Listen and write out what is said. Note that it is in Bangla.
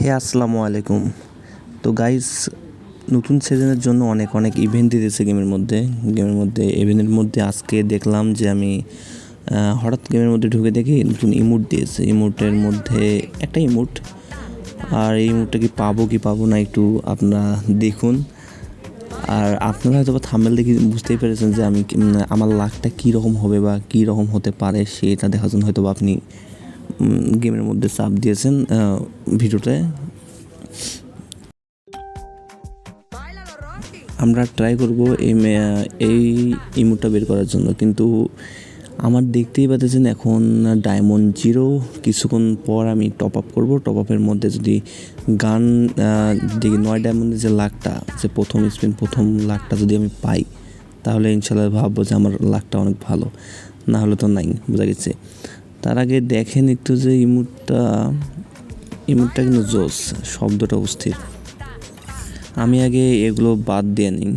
হে, আসসালামু আলাইকুম। তো গাইস নতুন সিজনের জন্য অনেক অনেক ইভেন্ট দিতেছে গেমের মধ্যে। গেমের মধ্যে ইভেন্টের মধ্যে আজকে দেখলাম যে আমি হঠাৎ গেমের মধ্যে ঢুকে দেখি নতুন ইমোট দিয়েছে। ইমোটের মধ্যে একটা ইমোট আর এই ইমোটটা কি পাবো কি পাবো না একটু আপনারা দেখুন। আর আপনারা হয়তো থামেল দেখে বুঝতেই পেরেছেন যে আমি আমার লাকটা কী রকম হবে বা কী রকম হতে পারে সেটা দেখার জন্য হয়তো বা আপনি গেমের মধ্যে চাপ দিয়েছেন ভিডিওতে। আমরা ট্রাই করব এই এই ইমোটটা বের করার জন্য। কিন্তু আমার দেখতেই পাচ্ছেন এখন ডায়মন্ড জিরো কিছুক্ষণ পর আমি টপ আপ করব। টপ আপের মধ্যে যদি গান যে নয় ডায়মন্ডের যে লাখটা, যে প্রথম স্পিন প্রথম লাখটা যদি আমি পাই, তাহলে ইনশাল্লাহ ভাববো যে আমার লাখটা অনেক ভালো। না হলে তো নাই, বোঝা গেছে। তার আগে দেখেন একটু যে ইমুটটা ইমুটটা কিন্তু জোস শব্দটা অস্থির। আমি আগে এগুলো বাদ দিয়ে নিই।